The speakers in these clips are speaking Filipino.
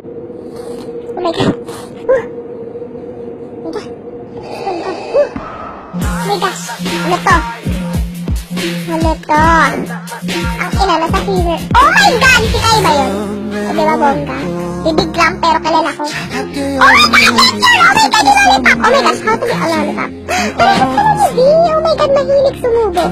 Oh my God. Oh my God. Oh my. Ano to? Ano to? Ang ina, nasa fever. Oh my God! Si Kai ba yun? O diba, bongga? Bibig lang, pero kilala ko. Oh my God! Yes, sir! Oh my God! Oh my gosh, how to be a lollipop? Ko na hindi. Oh my God, mahilig sumubo.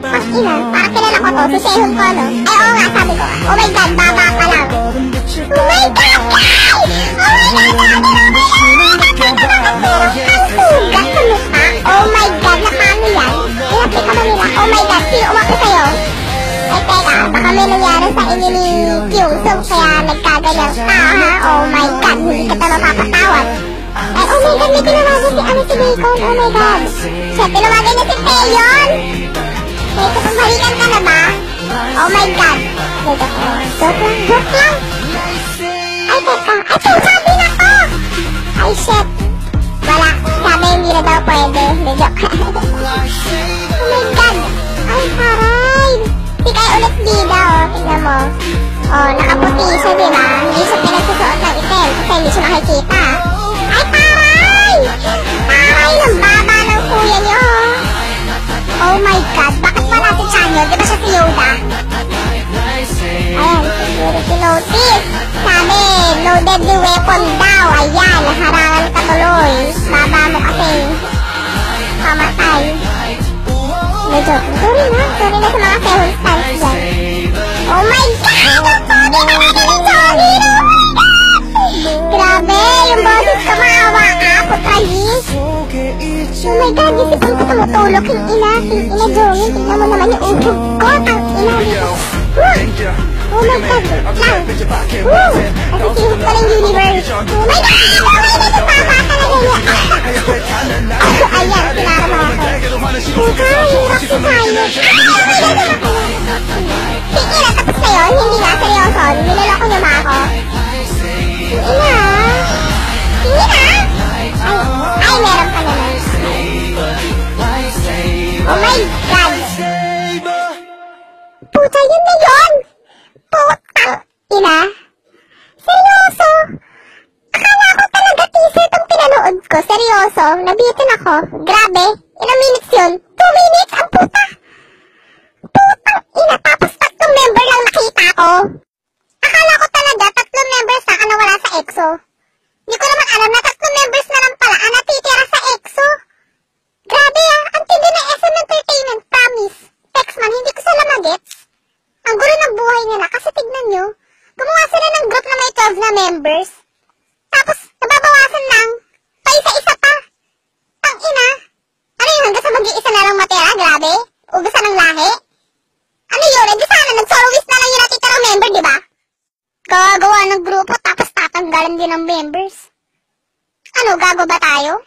Mas ina, parang kilala ko to. Si Sehun ko, no? Ay, oo nga, sabi ko. Oh my God, baba ka lang. Oh my God, Kai! Oh my God, ba yan? Ang sugat sa mukha. Oh my God, nakano yan? Inapi ka ba nila? Oh my God, sino umapi sa'yo? Ay, teka, baka may nangyari sa inyo ni Kyungsung kaya nagkaganyan ka, ha? Oh my God, hindi kita mapapatawad. Ay, oh my God, may tinawagan si ano si Bacon. Oh my God. Siya, tinawagan niya si Taeyon. May kapabalikan ka na ba? Oh my God. Joke lang. Joke lang. Joke lang. Ay, teka. Ay, sabi na ko! Ay, shit. Wala. Sabi hindi na daw pwede. Hindi, joke. oh my God. Ay, haray. Si Kai ulit bida, oh. Tingnan mo. Oh, nakaputi siya, di ba? Hindi siya pinagsusuot ng itim kasi hindi siya makikita. Taray ng baba ng kuya niyo. Oh my God. Bakit wala si Chanyo? Di ba siya si Yoda? Ayan, security notice. Sabi, no deadly weapon daw. Ayan, naharangan ka tuloy. Baba mo kasi. Pamatay. Medyo, sorry na. Sorry na sa mga sehol stars dyan. Oh my God! Ang pogi naman ni Johnny! Oh my Oh my God, isipan ko tumutulog. King ina, king ina, Johnny. Tingnan mo naman yung uhog ko. Tang ina dito. Woo! Oh my God, lang. Woo! Nasisihip ko ng universe. Oh my God! Oh my God! Yung papa talaga niya. Ayan, sinara mo ako. Puta, hirap si Tayo. Ah, oh my God! Sige na, tapos na yun. Hindi na, seryoso. Niloloko niyo ba ako? Sige ko. Seryoso? Nabitin ako. Grabe. Ilang minutes yun? 2 minutes? Ang puta! Putang ina! Tapos tatlong member lang nakita ko. Akala ko talaga tatlong members na na wala sa EXO. Hindi ko naman alam na tatlong members na lang pala ang natitira sa EXO. Grabe ah! Ang tindi ng SM Entertainment, promise. Texman, hindi ko sila magets. Ang gulo ng buhay nila kasi tignan nyo, gumawa sila ng group na may 12 na members. Tapos, nababawasan lang. Pa isa-isa pa. Tang ina. Ano yun, hanggang sa mag-iisa na lang matira? Grabe. Ugasan ng lahi. Ano yun, hindi sana nag-soloist na lang yung natitirang member, di ba? Gagawa ng grupo tapos tatanggalan din ng members. Ano, gago ba tayo?